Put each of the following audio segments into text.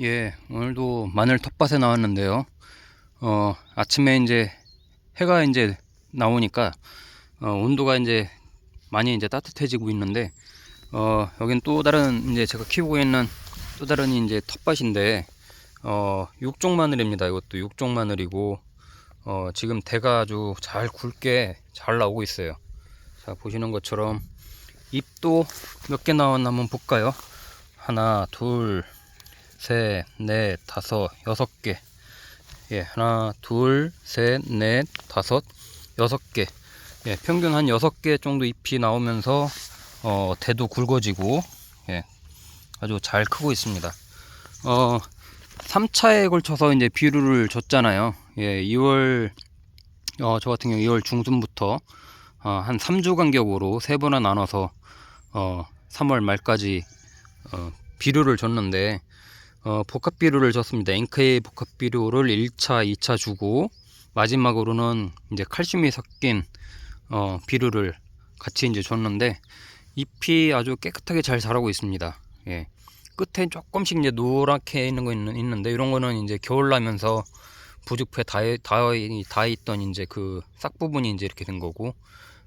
예, 오늘도 마늘 텃밭에 나왔는데요. 어, 아침에 이제 해가 이제 나오니까 어, 온도가 이제 많이 이제 따뜻해지고 있는데 어, 여긴 또 다른 이제 제가 키우고 있는 또 다른 이제 텃밭인데 어, 육종 마늘입니다. 이것도 육종 마늘이고 어, 지금 대가 아주 잘 굵게 잘 나오고 있어요. 자, 보시는 것처럼 잎도 몇 개 나왔나 한번 볼까요? 하나, 둘, 셋, 넷, 다섯, 여섯 개. 예, 하나, 둘, 셋, 넷, 다섯, 여섯 개. 예, 평균 한 여섯 개 정도 잎이 나오면서 어, 대도 굵어지고 예, 아주 잘 크고 있습니다. 어, 3차에 걸쳐서 이제 비료를 줬잖아요. 예, 2월 어, 저 같은 경우 2월 중순부터 어, 한 3주 간격으로 세 번을 나눠서 어, 3월 말까지 어, 비료를 줬는데 어, 복합 비료를 줬습니다. 앵크의 복합 비료를 1차, 2차 주고 마지막으로는 이제 칼슘이 섞인 어, 비료를 같이 이제 줬는데 잎이 아주 깨끗하게 잘 자라고 있습니다. 예. 끝에 조금씩 이제 노랗게 있는 거 있는, 있는데 이런 거는 이제 겨울 나면서 부직포에 다, 다, 다 있던 이제 그 싹 부분이 이제 이렇게 된 거고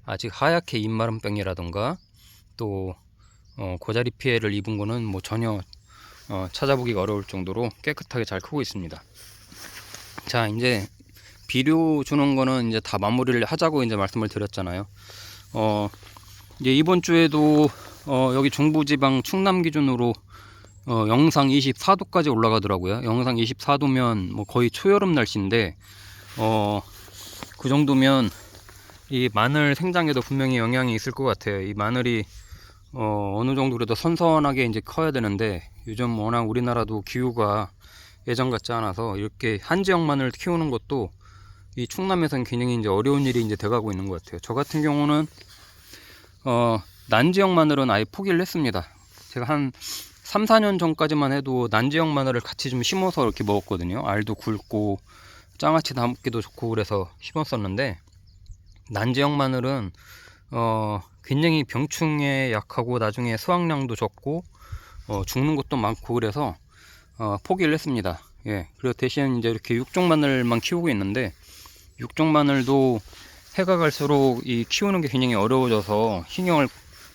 아직 하얗게 잎마름병이라던가 또 어, 고자리 피해를 입은 거는 뭐 전혀 어, 찾아보기가 어려울 정도로 깨끗하게 잘 크고 있습니다. 자, 이제 비료 주는 거는 이제 다 마무리를 하자고 이제 말씀을 드렸잖아요. 어, 이제 이번 주에도 어, 여기 중부지방 충남 기준으로 어, 영상 24도까지 올라가더라고요. 영상 24도면 뭐 거의 초여름 날씨인데 어, 그 정도면 이 마늘 생장에도 분명히 영향이 있을 것 같아요. 이 마늘이 어, 어느 정도 그래도 선선하게 이제 커야 되는데 요즘 워낙 우리나라도 기후가 예전 같지 않아서 이렇게 한 지역만을 키우는 것도 이 충남에서는 굉장히 이제 어려운 일이 이제 돼가고 있는 것 같아요. 저 같은 경우는 어, 난 지역 마늘은 아예 포기를 했습니다. 제가 한 3, 4년 전까지만 해도 난 지역 마늘을 같이 좀 심어서 이렇게 먹었거든요. 알도 굵고 장아찌 담기도 좋고 그래서 심었었는데 난 지역 마늘은 어, 굉장히 병충해 약하고 나중에 수확량도 적고 어, 죽는 것도 많고 그래서 어, 포기를 했습니다. 예. 그리고 대신 이제 이렇게 육종 마늘만 키우고 있는데 육종 마늘도 해가 갈수록 이 키우는 게 굉장히 어려워져서 신경을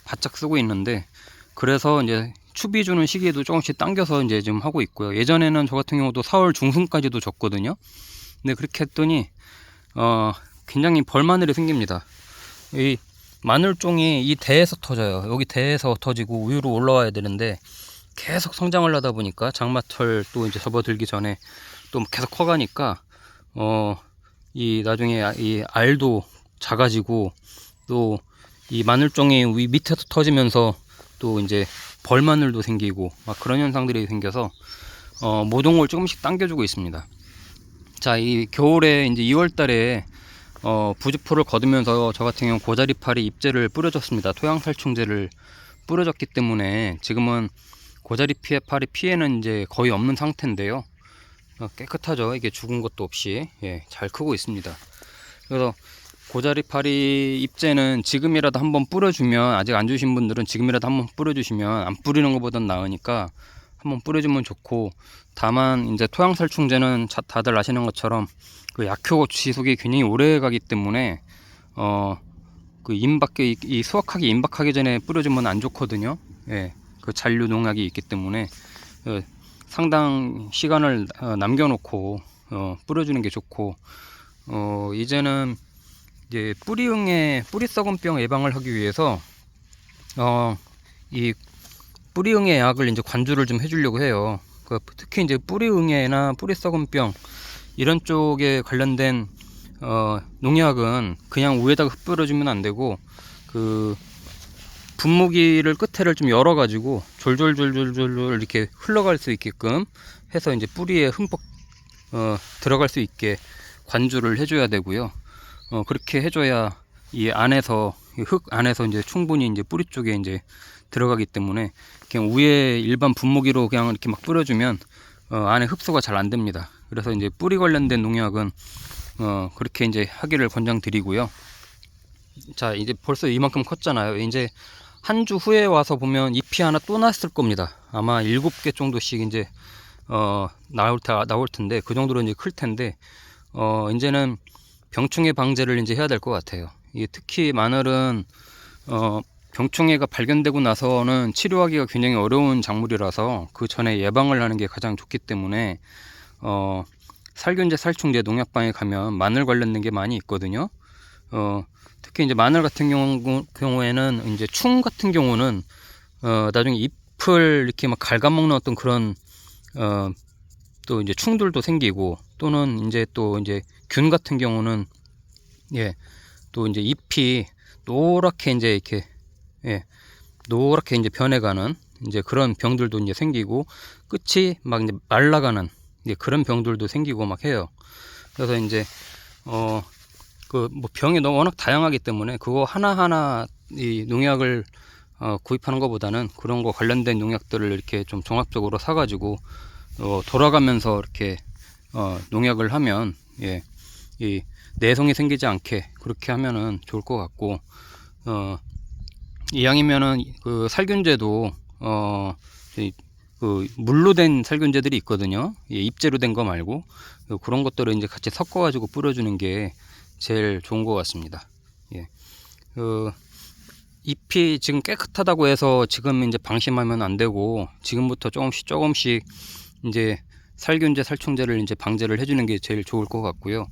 바짝 쓰고 있는데 그래서 이제 추비 주는 시기에도 조금씩 당겨서 이제 좀 하고 있고요. 예전에는 저 같은 경우도 4월 중순까지도 줬거든요. 근데 그렇게 했더니 어 굉장히 벌마늘이 생깁니다. 이 마늘종이 이 대에서 터져요. 여기 대에서 터지고 위로 올라와야 되는데 계속 성장을 하다 보니까 장마철 또 이제 접어들기 전에 또 계속 커가니까 어 이 나중에 이 알도 작아지고 또 이 마늘종이 위 밑에서 터지면서 또 이제 벌마늘도 생기고 막 그런 현상들이 생겨서 어 모종을 조금씩 당겨주고 있습니다. 자, 이 겨울에 이제 2월 달에 어, 부직포를 거두면서 저 같은 경우 고자리파리 잎제를 뿌려줬습니다. 토양살충제를 뿌려줬기 때문에 지금은 고자리 피해 파리 피해는 이제 거의 없는 상태인데요. 어, 깨끗하죠. 이게 죽은 것도 없이 예, 잘 크고 있습니다. 그래서 고자리 파리 잎제는 지금이라도 한번 뿌려주면 아직 안 주신 분들은 지금이라도 한번 뿌려주시면 안 뿌리는 것보단 나으니까 한번 뿌려주면 좋고 다만 이제 토양살충제는 자- 다들 아시는 것처럼 그 약효 지속이 굉장히 오래 가기 때문에 어그 임박이 이 수확하기 임박하기 전에 뿌려주면 안 좋거든요. 예, 그 잔류 농약이 있기 때문에 어, 상당 시간을 어, 남겨놓고 어, 뿌려주는 게 좋고 어 이제는 이제 뿌리응애 뿌리 썩은 병 예방을 하기 위해서 어 이 뿌리응애 약을 이제 관주를 좀 해주려고 해요. 그 특히 이제 뿌리응애나 뿌리 썩은병 이런 쪽에 관련된 어, 농약은 그냥 위에다가 흩뿌려주면 안 되고 그 분무기를 끝에를 좀 열어가지고 졸졸졸졸졸 이렇게 흘러갈 수 있게끔 해서 이제 뿌리에 흠뻑 어, 들어갈 수 있게 관주를 해줘야 되고요. 어, 그렇게 해줘야 이 안에서 이흙 안에서 이제 충분히 이제 뿌리 쪽에 이제 들어가기 때문에 그냥 위에 일반 분무기로 그냥 이렇게 막 뿌려주면 어, 안에 흡수가 잘 안 됩니다. 그래서 이제 뿌리 관련된 농약은 어, 그렇게 이제 하기를 권장드리고요. 자, 이제 벌써 이만큼 컸잖아요. 이제 한 주 후에 와서 보면 잎이 하나 또 났을 겁니다. 아마 일곱 개 정도씩 이제 어 나올 테 나올 텐데 그 정도로 이제 클 텐데 어 이제는 병충해 방제를 이제 해야 될 것 같아요. 이 특히 마늘은 어 병충해가 발견되고 나서는 치료하기가 굉장히 어려운 작물이라서 그 전에 예방을 하는 게 가장 좋기 때문에 어 살균제, 살충제, 농약방에 가면 마늘 관련된 게 많이 있거든요. 어 특히 이제 마늘 같은 경우, 경우에는 이제 충 같은 경우는 어 나중에 잎을 이렇게 막 갉아먹는 어떤 그런 어 또 이제 충들도 생기고 또는 이제 또 이제 균 같은 경우는 예 또 이제 잎이 노랗게 이제 이렇게 예 노랗게 이제 변해가는 이제 그런 병들도 이제 생기고 끝이 막 이제 말라가는 이제 그런 병들도 생기고 막 해요. 그래서 이제 어 그 뭐 병이 너무 워낙 다양하기 때문에 그거 하나하나 이 농약을 어 구입하는 것보다는 그런 거 관련된 농약들을 이렇게 좀 종합적으로 사가지고 어 돌아가면서 이렇게 어 농약을 하면 예 이 내성이 생기지 않게 그렇게 하면은 좋을 것 같고 어 이왕이면은 그 살균제도 어 그 물로 된 살균제들이 있거든요. 예, 잎제로 된 거 말고 그 그런 것들을 이제 같이 섞어 가지고 뿌려주는 게 제일 좋은 것 같습니다. 예. 그 잎이 지금 깨끗하다고 해서 지금 이제 방심하면 안 되고 지금부터 조금씩 조금씩 이제 살균제, 살충제를 이제 방제를 해주는 게 제일 좋을 것 같고요.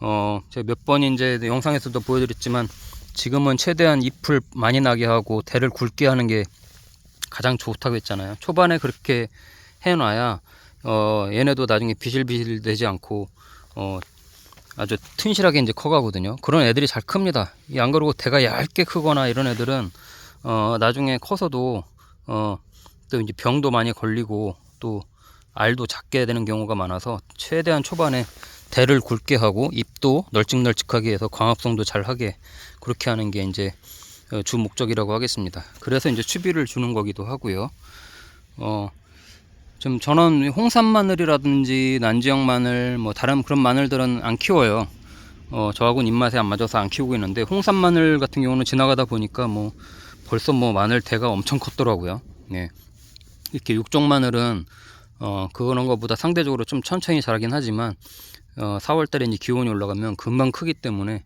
어, 제가 몇 번 이제 영상에서도 보여드렸지만 지금은 최대한 잎을 많이 나게 하고 대를 굵게 하는 게 가장 좋다고 했잖아요. 초반에 그렇게 해놔야 어, 얘네도 나중에 비실비실 되지 않고 어, 아주 튼실하게 이제 커가거든요. 그런 애들이 잘 큽니다. 이안 그러고 대가 얇게 크거나 이런 애들은 어, 나중에 커서도 어, 또 이제 병도 많이 걸리고 또 알도 작게 되는 경우가 많아서 최대한 초반에 대를 굵게 하고 잎도 널찍널찍하게 해서 광합성도 잘 하게 그렇게 하는 게 이제 어, 주 목적이라고 하겠습니다. 그래서 이제 추비를 주는 거기도 하고요. 어, 좀 저는 홍산 마늘이라든지 난지역 마늘 뭐 다른 그런 마늘들은 안 키워요. 어, 저하고는 입맛에 안 맞아서 안 키우고 있는데 홍산 마늘 같은 경우는 지나가다 보니까 뭐 벌써 뭐 마늘 대가 엄청 컸더라고요. 네. 이렇게 육종 마늘은 어, 그런 것보다 상대적으로 좀 천천히 자라긴 하지만 어, 4월 달에 이제 기온이 올라가면 금방 크기 때문에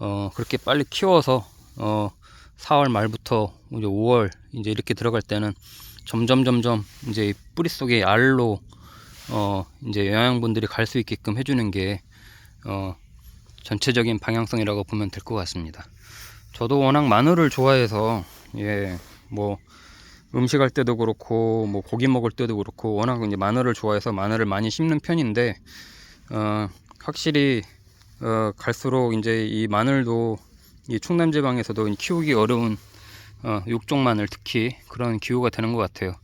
어, 그렇게 빨리 키워서 어, 4월 말부터 이제 5월 이제 이렇게 들어갈 때는 점점 점점 이제 뿌리 속에 알로 어 이제 영양분들이 갈 수 있게끔 해주는 게 어 전체적인 방향성이라고 보면 될 것 같습니다. 저도 워낙 마늘을 좋아해서 예 뭐 음식 할 때도 그렇고 뭐 고기 먹을 때도 그렇고 워낙 이제 마늘을 좋아해서 마늘을 많이 심는 편인데 어 확실히 어 갈수록 이제 이 마늘도 이 충남 지방에서도 키우기 어려운 어, 육종 마늘 특히 그런 기후가 되는 것 같아요.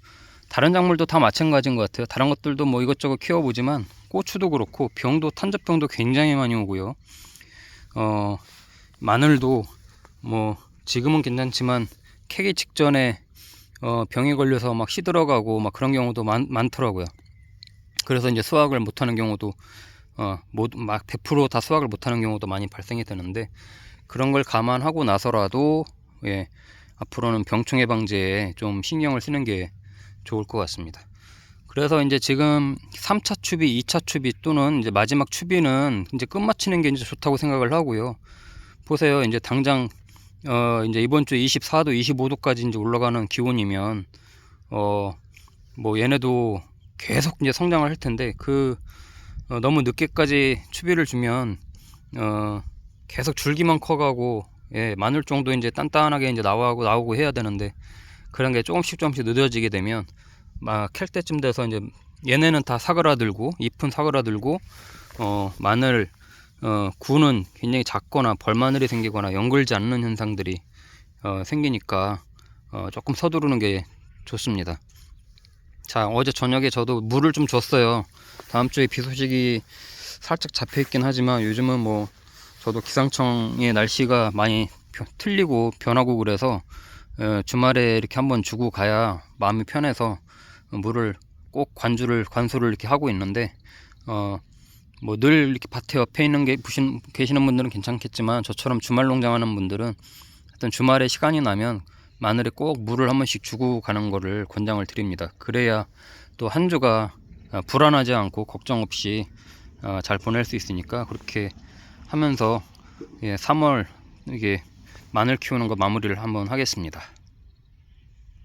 다른 작물도 다 마찬가지인 것 같아요. 다른 것들도 뭐 이것저것 키워보지만 고추도 그렇고 병도 탄저병도 굉장히 많이 오고요. 어, 마늘도 뭐 지금은 괜찮지만 캐기 직전에 어, 병에 걸려서 막 시들어가고 막 그런 경우도 많, 많더라고요. 그래서 이제 수확을 못하는 경우도 어, 막 100%다 수확을 못하는 경우도 많이 발생이 되는데 그런 걸 감안하고 나서라도 예, 앞으로는 병충해 방제에 좀 신경을 쓰는 게 좋을 것 같습니다. 그래서 이제 지금 3차 추비, 2차 추비 또는 이제 마지막 추비는 이제 끝마치는 게 이제 좋다고 생각을 하고요. 보세요. 이제 당장 어 이제 이번 주 24도, 25도까지 이제 올라가는 기온이면 어 뭐 얘네도 계속 이제 성장을 할 텐데 그 어, 너무 늦게까지 추비를 주면 어 계속 줄기만 커가고 예, 마늘 정도 이제 단단하게 이제 나오고 나오고 해야 되는데 그런 게 조금씩 조금씩 늦어지게 되면 막 캘 때쯤 돼서 이제 얘네는 다 사그라들고 잎은 사그라들고 어 마늘 어 구는 굉장히 작거나 벌마늘이 생기거나 연글지 않는 현상들이 어 생기니까 어 조금 서두르는 게 좋습니다. 자 어제 저녁에 저도 물을 좀 줬어요. 다음 주에 비 소식이 살짝 잡혀 있긴 하지만 요즘은 뭐 저도 기상청의 날씨가 많이 틀리고 변하고 그래서 어, 주말에 이렇게 한번 주고 가야 마음이 편해서 물을 꼭 관주를 관수를 이렇게 하고 있는데 어 뭐 늘 이렇게 밭에 옆에 있는 게 부신, 계시는 분들은 괜찮겠지만 저처럼 주말 농장하는 분들은 하여튼 주말에 시간이 나면 마늘에 꼭 물을 한 번씩 주고 가는 거를 권장을 드립니다. 그래야 또 한 주가 어, 불안하지 않고 걱정 없이 어, 잘 보낼 수 있으니까 그렇게 하면서 예, 3월 이게 마늘 키우는 거 마무리를 한번 하겠습니다.